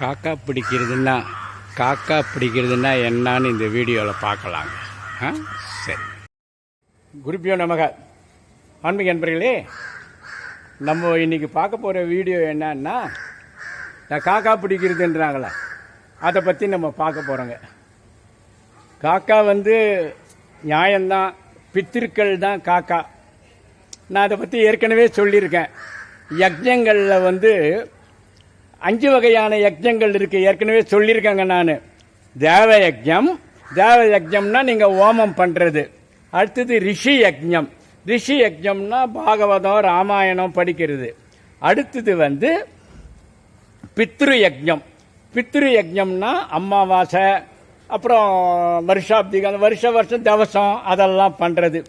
காக்கா பிடிக்கிறதுன்னா காக்கா பிடிக்கிறதுன்னா என்னன்னு இந்த வீடியோவில் பார்க்கலாங்க. ஆ? சரி. குருப்பியோ நமக. ஆன்மீக நண்பர்களே நம்ம இன்னைக்கு பார்க்க போகிற வீடியோ என்னன்னா காக்கா பிடிக்கிறதுன்றாங்களே அதை பற்றி நம்ம பார்க்க போகிறோங்க காக்கா வந்து நியாயம்தான் பித்திருக்கள் தான் காக்கா. நான் அதை பற்றி ஏற்கனவே சொல்லியிருக்கேன். யஜ்யங்களில் வந்து அஞ்சு வகையான யஜ்ஞங்கள் இருக்குது ஏற்கனவே சொல்லியிருக்கேங்க நான். தேவ யஜ்ஞம் தேவ யஜ்ஞம்னா நீங்கள் ஓமம் பண்ணுறது அடுத்தது ரிஷி யஜ்ஞம் ரிஷி யஜ்ஞம்னா பாகவதம் ராமாயணம் படிக்கிறது. அடுத்தது வந்து பித்ரு யஜ்ஞம் பித்ரு யஜ்ஞம்னா அமாவாசை அப்புறம் வருஷாப்திகம் அந்த வருஷ வருஷம் தவசம் அதெல்லாம் பண்ணுறது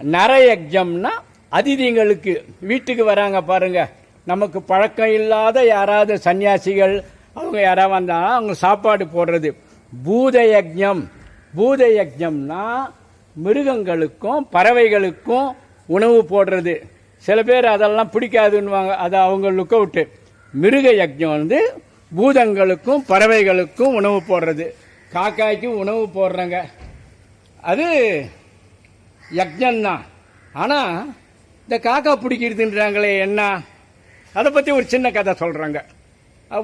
நர யஜ்ஞம்னா அதிதிங்களுக்கு வீட்டுக்கு வராங்க பாருங்கள் நமக்கு பழக்கம் இல்லாத யாராவது சன்னியாசிகள் அவங்க யாராவது வந்தால் அவங்க சாப்பாடு போடுறது. பூத யஜ்ஞம் பூத யஜ்ஞம்னா மிருகங்களுக்கும் பறவைகளுக்கும் உணவு போடுறது. சில பேர் அதெல்லாம் பிடிக்காதுன்னுவாங்க. அது அவங்க லுக் அவுட்டு மிருக யஜ்ஞம் வந்து பூதங்களுக்கும் பறவைகளுக்கும் உணவு போடுறது. காக்காய்க்கு உணவு போடுறாங்க. அது யஜ்ஞம்தான் ஆனால் இந்த காக்கா பிடிக்கிறதுன்றாங்களே என்ன? அதை பற்றி ஒரு சின்ன கதை சொல்கிறாங்க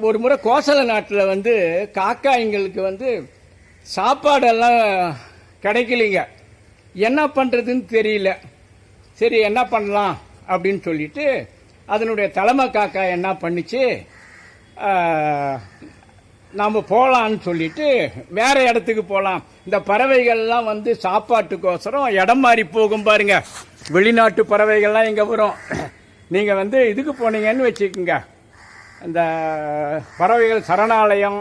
ஒரு முறை கோசல நாட்டில் வந்து காக்காய்ங்களுக்கு வந்து சாப்பாடெல்லாம் கிடைக்கலைங்க. என்ன பண்ணுறதுன்னு தெரியல. சரி என்ன பண்ணலாம் அப்படின்னு சொல்லிட்டு அதனுடைய தலைமை காக்கா என்ன பண்ணிச்சு? நாம் போகலான்னு சொல்லிட்டு வேறு இடத்துக்கு போகலாம் இந்த பறவைகள்லாம் வந்து சாப்பாட்டுக்கோசரம் இடம் மாறி போகும் பாருங்க. வெளிநாட்டு பறவைகள்லாம் இங்கே வரும். நீங்கள் வந்து இதுக்கு போனீங்கன்னு வச்சுக்கோங்க. இந்த பறவைகள் சரணாலயம்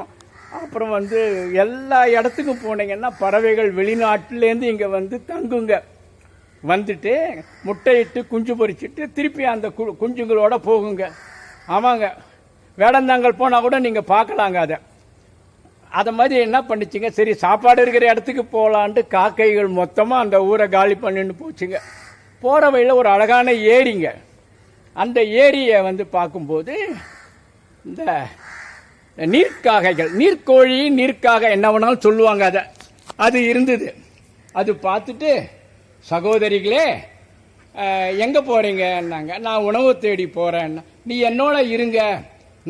அப்புறம் வந்து எல்லா இடத்துக்கும் போனீங்கன்னா பறவைகள் வெளிநாட்டிலேருந்து இங்கே வந்து தங்குங்க. வந்துட்டு முட்டையிட்டு குஞ்சு பொரிச்சிட்டு திருப்பி அந்த கு குஞ்சுங்களோட போகுங்க. ஆமாங்க. வேடந்தாங்கல் போனால் கூட நீங்கள் பார்க்கலாங்க அதை. அதை மாதிரி என்ன பண்ணிச்சிங்க? சரி சாப்பாடு இருக்கிற இடத்துக்கு போகலான்ட்டு காக்கைகள் மொத்தமாக அந்த ஊரை காலி பண்ணின்னு போச்சுங்க. போகிற வழியில் ஒரு அழகான ஏரிங்க. அந்த ஏரியை வந்து பார்க்கும்போது இந்த நீர்க்காகைகள் நீர்க்கோழி நீர்க்காக என்ன வேணாலும் சொல்லுவாங்க அதை. அது இருந்தது. அது பார்த்துட்டு சகோதரிகளே எங்கே போகிறீங்கன்னாங்க நான் உணவு தேடி போகிறேன்னா நீ என்னோட இருங்க.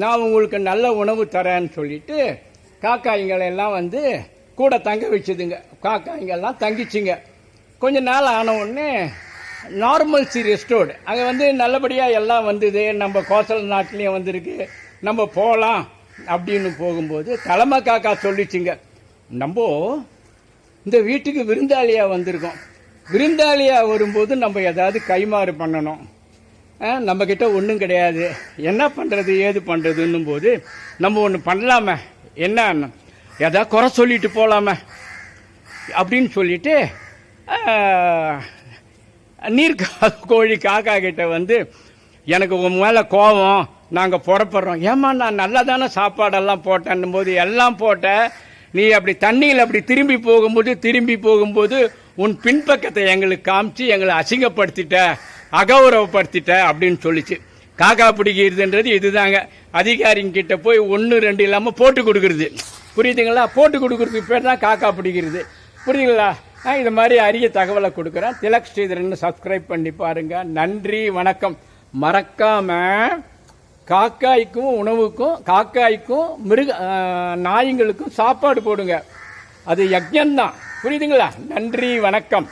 நான் உங்களுக்கு நல்ல உணவு தரேன்னு சொல்லிட்டு காக்காய்ங்களெல்லாம் வந்து கூட தங்க வச்சுதுங்க. காக்காய்ங்கெல்லாம் தங்கிச்சுங்க. கொஞ்ச நாள் ஆன உடனே நார்மல்சி ரெஸ்டோர்டு அங்கே வந்து நல்லபடியாக எல்லாம் வந்தது. நம்ம கோசல் நாட்டிலையும் வந்திருக்கு. நம்ம போகலாம் அப்படின்னு போகும்போது தலைமை காக்கா சொல்லிச்சுங்க. நம்ம இந்த வீட்டுக்கு விருந்தாளியாக வந்திருக்கோம். விருந்தாளியாக வரும்போது நம்ம ஏதாவது கைமாறு பண்ணணும். நம்மக்கிட்ட ஒன்றும் கிடையாது. என்ன பண்ணுறது ஏது பண்ணுறதுன்னும் போது நம்ம ஒன்று பண்ணலாமே. என்ன ஏதாவது குறை சொல்லிட்டு போகலாமே அப்படின்னு சொல்லிட்டு நீர் கோழி காக்கா கிட்ட வந்து எனக்கு உன் மேலே கோபம் நாங்கள் புறப்படுறோம். ஏமா நான் நல்லா தானே சாப்பாடெல்லாம் போட்டேன்னும் போது எல்லாம் போட்ட நீ அப்படி தண்ணியில் அப்படி திரும்பி போகும்போது திரும்பி போகும்போது உன் பின்பக்கத்தை எங்களுக்கு காமிச்சு எங்களை அசிங்கப்படுத்திட்ட அகௌரவப்படுத்திட்ட அப்படின்னு சொல்லிச்சு. காக்கா பிடிக்கிறதுன்றது இதுதாங்க. அதிகாரிங்கிட்ட போய் ஒன்று ரெண்டு இல்லாமல் போட்டு கொடுக்குறது. புரியுதுங்களா? போட்டு கொடுக்குறதுக்கு பேர் தான் காக்கா பிடிக்கிறது. புரியுதுங்களா? நான் இது மாதிரி அரிய தகவலை கொடுக்குறேன். திலக் ஸ்ரீதரன் சப்ஸ்கிரைப் பண்ணி பாருங்க. நன்றி வணக்கம். மறக்காம காக்காய்க்கும் உணவுக்கும் காக்காய்க்கும் மிருக நாய்ங்களுக்கும் சாப்பாடு போடுங்க. அது யஜ்யம்தான் புரியுதுங்களா? நன்றி வணக்கம்.